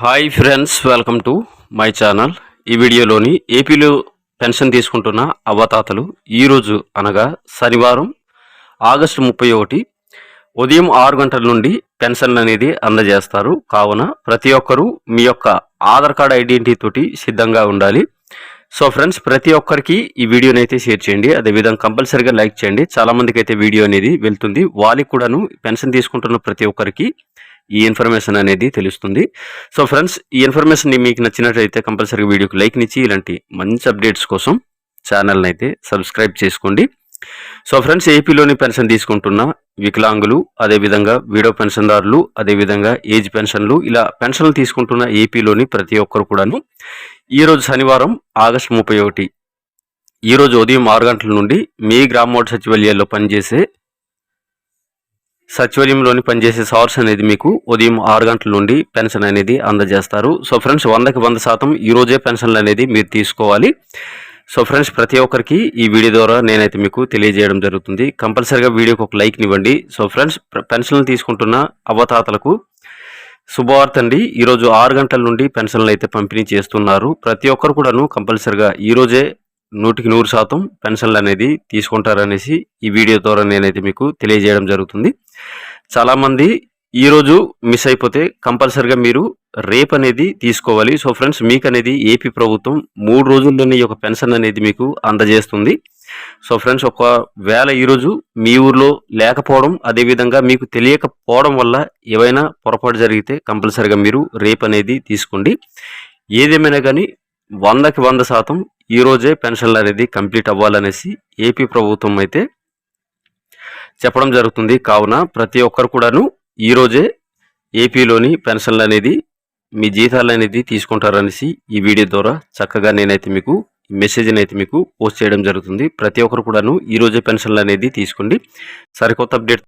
Hi friends welcome to my channel ఈ వీడియోలోని ఏపీలో పెన్షన్ తీసుకుంటున్న అవ్వతాతలు ఈరోజు అనగా శనివారం ఆగస్టు ముప్పై ఒకటి ఉదయం ఆరు గంటల నుండి పెన్షన్ అనేది అందజేస్తారు. కావున ప్రతి ఒక్కరూ మీ యొక్క ఆధార్ కార్డ్ ఐడెంటిటీ తోటి సిద్ధంగా ఉండాలి. సో ఫ్రెండ్స్ ప్రతి ఒక్కరికి ఈ వీడియోని అయితే షేర్ చేయండి. అదేవిధంగా కంపల్సరీగా లైక్ చేయండి. చాలామందికి అయితే వీడియో అనేది వెళ్తుంది. వాళ్ళకి కూడాను పెన్షన్ తీసుకుంటున్న ప్రతి ఒక్కరికి ఈ ఇన్ఫర్మేషన్ అనేది తెలుస్తుంది. సో ఫ్రెండ్స్ ఈ ఇన్ఫర్మేషన్ మీకు నచ్చినట్లయితే కంపల్సరీ వీడియోకి లైక్ నిచ్చి ఇలాంటి మంచి అప్డేట్స్ కోసం ఛానల్ని అయితే సబ్స్క్రైబ్ చేసుకోండి. సో ఫ్రెండ్స్ ఏపీలోని పెన్షన్ తీసుకుంటున్న వికలాంగులు అదేవిధంగా వీడో పెన్షన్దారులు అదేవిధంగా ఏజ్ పెన్షన్లు ఇలా పెన్షన్లు తీసుకుంటున్న ఏపీలోని ప్రతి ఒక్కరు కూడాను ఈరోజు శనివారం ఆగస్టు ముప్పై ఒకటి. ఈరోజు ఉదయం ఆరు గంటల నుండి మీ గ్రామోడ్ సచివాలయాల్లో పనిచేసే సచివాలయంలోని పనిచేసే సార్స్ అనేది మీకు ఉదయం ఆరు గంటల నుండి పెన్షన్ అనేది అందజేస్తారు. సో ఫ్రెండ్స్ వందకి వంద శాతం ఈరోజే పెన్షన్లు అనేది మీరు తీసుకోవాలి. సో ఫ్రెండ్స్ ప్రతి ఒక్కరికి ఈ వీడియో ద్వారా నేనైతే మీకు తెలియజేయడం జరుగుతుంది. కంపల్సరీగా వీడియోకి ఒక లైక్ ఇవ్వండి. సో ఫ్రెండ్స్ పెన్షన్లు తీసుకుంటున్న అవతాతలకు శుభవార్త అండి. ఈరోజు ఆరు గంటల నుండి పెన్షన్లు అయితే పంపిణీ చేస్తున్నారు. ప్రతి ఒక్కరు కూడాను కంపల్సరిగా ఈరోజే నూటికి నూరు శాతం పెన్షన్లు అనేది తీసుకుంటారనేసి ఈ వీడియో ద్వారా నేనైతే మీకు తెలియజేయడం జరుగుతుంది. చాలామంది ఈరోజు మిస్ అయిపోతే కంపల్సరిగా మీరు రేప్ అనేది తీసుకోవాలి. సో ఫ్రెండ్స్ మీకు అనేది ఏపీ ప్రభుత్వం మూడు రోజుల్లోనే ఈ యొక్క పెన్షన్ అనేది మీకు అందజేస్తుంది. సో ఫ్రెండ్స్ ఒకవేళ ఈరోజు మీ ఊర్లో లేకపోవడం అదేవిధంగా మీకు తెలియకపోవడం వల్ల ఏవైనా పొరపాటు జరిగితే కంపల్సరిగా మీరు రేప్ అనేది తీసుకోండి. ఏదేమైనా కానీ వందకి వంద శాతం ఈరోజే పెన్షన్లు అనేది కంప్లీట్ అవ్వాలనేసి ఏపీ ప్రభుత్వం అయితే చెప్పడం జరుగుతుంది. కావున ప్రతి ఒక్కరు కూడాను ఈరోజే ఏపీలోని పెన్షన్లు అనేది మీ జీతాలు అనేది తీసుకుంటారనేసి ఈ వీడియో ద్వారా చక్కగా నేనైతే మీకు మెసేజ్ని అయితే మీకు పోస్ట్ చేయడం జరుగుతుంది. ప్రతి ఒక్కరు కూడాను ఈరోజే పెన్షన్లు అనేది తీసుకోండి. సరికొత్త అప్డేట్